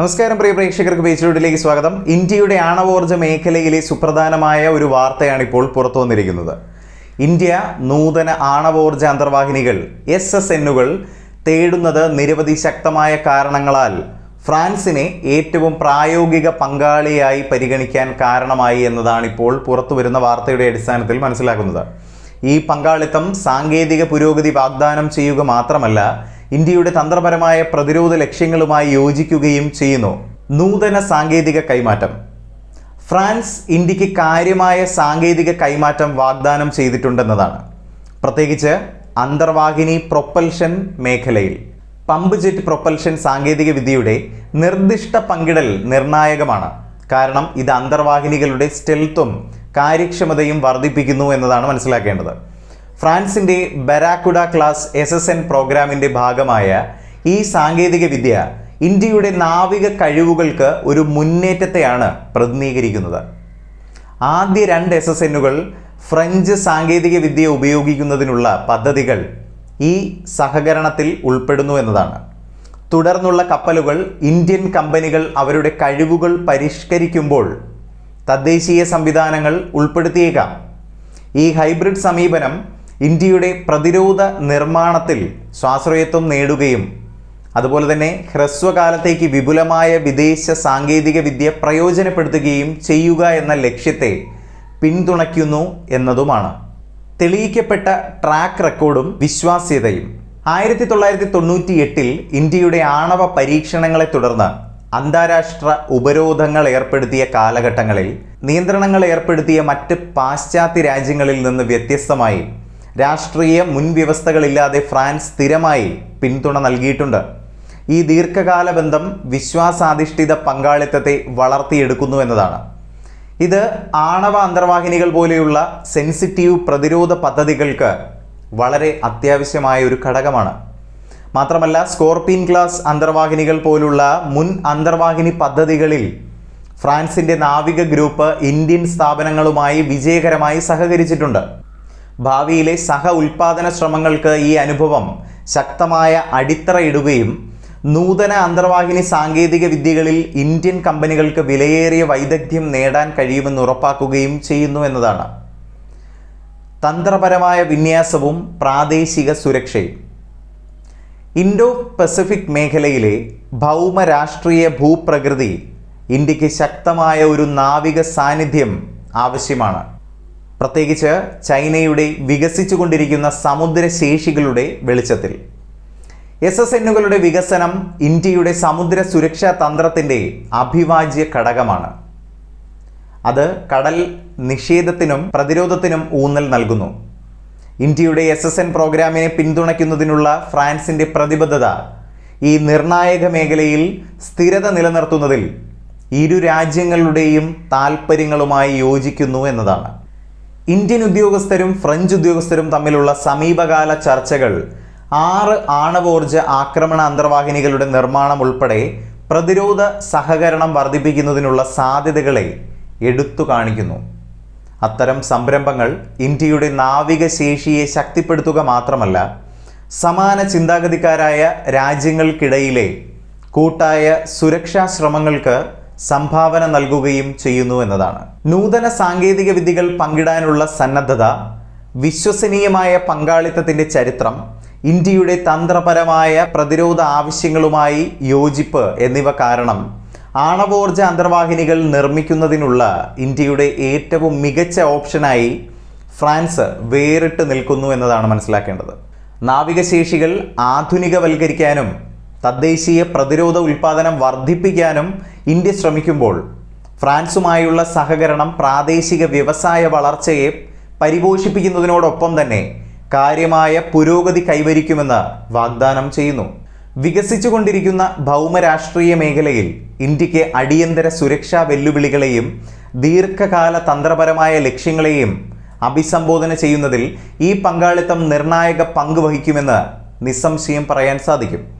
നമസ്കാരം പ്രിയ പ്രേക്ഷകർക്ക് പേജിലൂട്ടിലേക്ക് സ്വാഗതം. ഇന്ത്യയുടെ ആണവോർജ മേഖലയിലെ സുപ്രധാനമായ ഒരു വാർത്തയാണ് ഇപ്പോൾ പുറത്തു വന്നിരിക്കുന്നത് ഇന്ത്യ നൂതന ആണവോർജ അന്തർവാഹിനികൾ എസ് എസ് എന്നുകൾ തേടുന്നത് നിരവധി ശക്തമായ കാരണങ്ങളാൽ ഫ്രാൻസിനെ ഏറ്റവും പ്രായോഗിക പങ്കാളിയായി പരിഗണിക്കാൻ കാരണമായി എന്നതാണ് ഇപ്പോൾ പുറത്തു വരുന്ന വാർത്തയുടെ അടിസ്ഥാനത്തിൽ മനസ്സിലാക്കുന്നത്. ഈ പങ്കാളിത്തം സാങ്കേതിക പുരോഗതി വാഗ്ദാനം ചെയ്യുക മാത്രമല്ല ഇന്ത്യയുടെ തന്ത്രപരമായ പ്രതിരോധ ലക്ഷ്യങ്ങളുമായി യോജിക്കുകയും ചെയ്യുന്നു. നൂതന സാങ്കേതിക കൈമാറ്റം. ഫ്രാൻസ് ഇന്ത്യയ്ക്ക് കാര്യമായ സാങ്കേതിക കൈമാറ്റം വാഗ്ദാനം ചെയ്തിട്ടുണ്ടെന്നതാണ്. പ്രത്യേകിച്ച് അന്തർവാഹിനി പ്രൊപ്പൽഷൻ മേഖലയിൽ. പമ്പ് ജെറ്റ് പ്രൊപ്പൽഷൻ സാങ്കേതിക വിദ്യയുടെ നിർദ്ദിഷ്ട പങ്കിടൽ നിർണായകമാണ്. കാരണം ഇത് അന്തർവാഹിനികളുടെ സ്റ്റെൽത്തും കാര്യക്ഷമതയും വർദ്ധിപ്പിക്കുന്നു എന്നതാണ് മനസ്സിലാക്കേണ്ടത്. ഫ്രാൻസിന്റെ Barracuda class S S N പ്രോഗ്രാമിന്റെ ഭാഗമായ ഈ സാങ്കേതിക വിദ്യ ഇന്ത്യയുടെ നാവിക കഴിവുകൾക്ക് ഒരു മുന്നേറ്റത്തെയാണ് പ്രതിനിധീകരിക്കുന്നത്. ആദ്യ രണ്ട് എസ് എസ് എന്നുകൾ ഫ്രഞ്ച് സാങ്കേതിക വിദ്യ ഉപയോഗിക്കുന്നതിനുള്ള പദ്ധതികൾ ഈ സഹകരണത്തിൽ ഉൾപ്പെടുന്നു എന്നതാണ്. തുടർന്നുള്ള കപ്പലുകൾ ഇന്ത്യൻ കമ്പനികൾ അവരുടെ കഴിവുകൾ പരിഷ്കരിക്കുമ്പോൾ തദ്ദേശീയ സംവിധാനങ്ങൾ ഉൾപ്പെടുത്തിയേക്കാം. ഈ ഹൈബ്രിഡ് സമീപനം ഇന്ത്യയുടെ പ്രതിരോധ നിർമ്മാണത്തിൽ സ്വാശ്രയത്വം നേടുകയും അതുപോലെ തന്നെ ഹ്രസ്വകാലത്തേക്ക് വിപുലമായ വിദേശ സാങ്കേതിക വിദ്യ പ്രയോജനപ്പെടുത്തുകയും ചെയ്യുക എന്ന ലക്ഷ്യത്തെ പിന്തുണയ്ക്കുന്നു എന്നതുമാണ്. തെളിയിക്കപ്പെട്ട ട്രാക്ക് റെക്കോർഡും വിശ്വാസ്യതയും. ആയിരത്തി തൊള്ളായിരത്തി തൊണ്ണൂറ്റി എട്ടിൽ ഇന്ത്യയുടെ ആണവ പരീക്ഷണങ്ങളെ തുടർന്ന് അന്താരാഷ്ട്ര ഉപരോധങ്ങൾ ഏർപ്പെടുത്തിയ കാലഘട്ടങ്ങളിൽ നിയന്ത്രണങ്ങൾ ഏർപ്പെടുത്തിയ മറ്റ് പാശ്ചാത്യ രാജ്യങ്ങളിൽ നിന്ന് വ്യത്യസ്തമായി രാഷ്ട്രീയ മുൻവ്യവസ്ഥകളില്ലാതെ ഫ്രാൻസ് സ്ഥിരമായി പിന്തുണ നൽകിയിട്ടുണ്ട്. ഈ ദീർഘകാല ബന്ധം വിശ്വാസാധിഷ്ഠിത പങ്കാളിത്തത്തെ വളർത്തിയെടുക്കുന്നു എന്നതാണ്. ഇത് ആണവ അന്തർവാഹിനികൾ പോലെയുള്ള സെൻസിറ്റീവ് പ്രതിരോധ പദ്ധതികൾക്ക് വളരെ അത്യാവശ്യമായ ഒരു ഘടകമാണ്. മാത്രമല്ല സ്കോർപിൻ ക്ലാസ് അന്തർവാഹിനികൾ പോലുള്ള മുൻ അന്തർവാഹിനി പദ്ധതികളിൽ ഫ്രാൻസിന്റെ നാവിക ഗ്രൂപ്പ് ഇന്ത്യൻ സ്ഥാപനങ്ങളുമായി വിജയകരമായി സഹകരിച്ചിട്ടുണ്ട്. ഭാവിയിലെ സഹ ഉൽപാദന ശ്രമങ്ങൾക്ക് ഈ അനുഭവം ശക്തമായ അടിത്തറയിടുകയും നൂതന അന്തർവാഹിനി സാങ്കേതിക വിദ്യകളിൽ ഇന്ത്യൻ കമ്പനികൾക്ക് വിലയേറിയ വൈദഗ്ധ്യം നേടാൻ കഴിയുമെന്ന് ഉറപ്പാക്കുകയും ചെയ്യുന്നു എന്നതാണ്. തന്ത്രപരമായ വിന്യാസവും പ്രാദേശിക സുരക്ഷയും. ഇൻഡോ പസഫിക് മേഖലയിലെ ഭൗമരാഷ്ട്രീയ ഭൂപ്രകൃതി ഇന്ത്യയ്ക്ക് ശക്തമായ ഒരു നാവിക സാന്നിധ്യം ആവശ്യമാണ്. പ്രത്യേകിച്ച് ചൈനയുടെ വികസിച്ചുകൊണ്ടിരിക്കുന്ന സമുദ്രശേഷികളുടെ വെളിച്ചത്തിൽ. എസ് എസ് എന്നുകളുടെ വികസനം ഇന്ത്യയുടെ സമുദ്ര സുരക്ഷാ തന്ത്രത്തിന്റെ അഭിവാജ്യ ഘടകമാണ്. അത് കടൽ നിഷേധത്തിനും പ്രതിരോധത്തിനും ഊന്നൽ നൽകുന്നു. ഇന്ത്യയുടെ എസ് എസ് എൻ പ്രോഗ്രാമിനെ പിന്തുണയ്ക്കുന്നതിനുള്ള ഫ്രാൻസിന്റെ പ്രതിബദ്ധത ഈ നിർണായക മേഖലയിൽ സ്ഥിരത നിലനിർത്തുന്നതിൽ ഇരു രാജ്യങ്ങളുടെയും താൽപ്പര്യങ്ങളുമായി യോജിക്കുന്നു എന്നതാണ്. ഇന്ത്യൻ ഉദ്യോഗസ്ഥരും ഫ്രഞ്ച് ഉദ്യോഗസ്ഥരും തമ്മിലുള്ള സമീപകാല ചർച്ചകൾ ആറ് ആണവോർജ ആക്രമണ അന്തർവാഹിനികളുടെ നിർമ്മാണം ഉൾപ്പെടെ പ്രതിരോധ സഹകരണം വർദ്ധിപ്പിക്കുന്നതിനുള്ള സാധ്യതകളെ എടുത്തു കാണിക്കുന്നു. അത്തരം സംരംഭങ്ങൾ ഇന്ത്യയുടെ നാവികശേഷിയെ ശക്തിപ്പെടുത്തുക മാത്രമല്ല സമാന ചിന്താഗതിക്കാരായ രാജ്യങ്ങൾക്കിടയിലെ കൂട്ടായ സുരക്ഷാ ശ്രമങ്ങൾക്ക് സംഭാവന നൽകുകയും ചെയ്യുന്നു എന്നതാണ്. നൂതന സാങ്കേതിക വിദ്യകൾ പങ്കിടാനുള്ള സന്നദ്ധത വിശ്വസനീയമായ പങ്കാളിത്തത്തിന്റെ ചരിത്രം ഇന്ത്യയുടെ തന്ത്രപരമായ പ്രതിരോധ ആവശ്യങ്ങളുമായി യോജിപ്പ് എന്നിവ കാരണം ആണവോർജ അന്തർവാഹിനികൾ നിർമ്മിക്കുന്നതിനുള്ള ഇന്ത്യയുടെ ഏറ്റവും മികച്ച ഓപ്ഷനായി ഫ്രാൻസ് വേറിട്ട് നിൽക്കുന്നു എന്നതാണ് മനസ്സിലാക്കേണ്ടത്. നാവികശേഷികൾ ആധുനികവൽക്കരിക്കാനും തദ്ദേശീയ പ്രതിരോധ ഉൽപ്പാദനം വർദ്ധിപ്പിക്കാനും ഇന്ത്യ ശ്രമിക്കുമ്പോൾ ഫ്രാൻസുമായുള്ള സഹകരണം പ്രാദേശിക വ്യവസായ വളർച്ചയെ പരിപോഷിപ്പിക്കുന്നതിനോടൊപ്പം തന്നെ കാര്യമായ പുരോഗതി കൈവരിക്കുമെന്ന് വാഗ്ദാനം ചെയ്യുന്നു. വികസിച്ചുകൊണ്ടിരിക്കുന്ന ഭൗമരാഷ്ട്രീയ മേഖലയിൽ ഇന്ത്യയ്ക്ക് അടിയന്തര സുരക്ഷാ വെല്ലുവിളികളെയും ദീർഘകാല തന്ത്രപരമായ ലക്ഷ്യങ്ങളെയും അഭിസംബോധന ചെയ്യുന്നതിൽ ഈ പങ്കാളിത്തം നിർണായക പങ്ക് വഹിക്കുമെന്ന് നിസ്സംശയം പറയാൻ സാധിക്കും.